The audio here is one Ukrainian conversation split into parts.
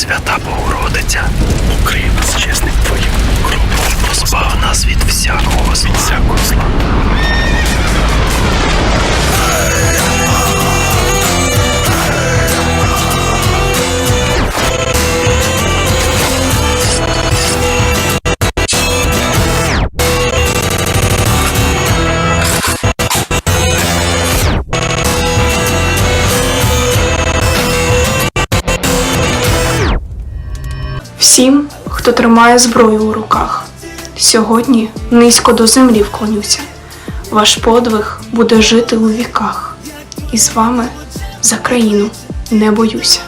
Пресвята Богородиця, Всім, хто тримає зброю у руках, сьогодні низько до землі вклонюся. Ваш подвиг буде жити у віках, і з вами за країну не боюся.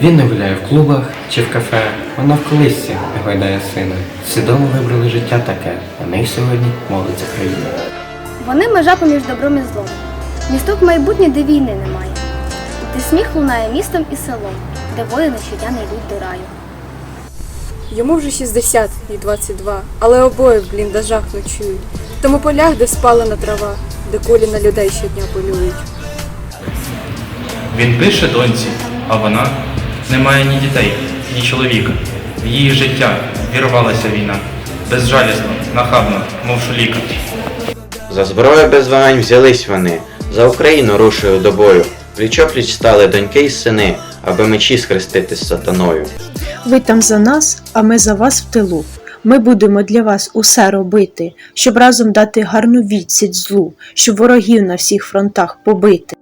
Він не гуляє в клубах чи в кафе, вона в колисці не гойдає сина. Свідомо вибрали життя таке, на них сьогодні молиться країна. Вони межа поміж добром і злом. Місток майбутнє, де війни немає. Де сміх лунає містом і селом, де воїни щодня не йдуть до раю. Йому вже 60 і 22, але обоє в бліндажах ночують. В тому полях, де спалена трава, де кулі на людей щодня полюють. Він пише доньці, а вона не має ні дітей, ні чоловіка. В її життя вірвалася війна. Безжалісно, нахабно, мов шуліка. За зброю без вагань взялись вони, за Україну рушою до бою. Пліч-опліч стали доньки й сини, аби мечі схрестити з сатаною. Ви там за нас, а ми за вас в тилу. Ми будемо для вас усе робити, щоб разом дати гарну відсіч злу, щоб ворогів на всіх фронтах побити.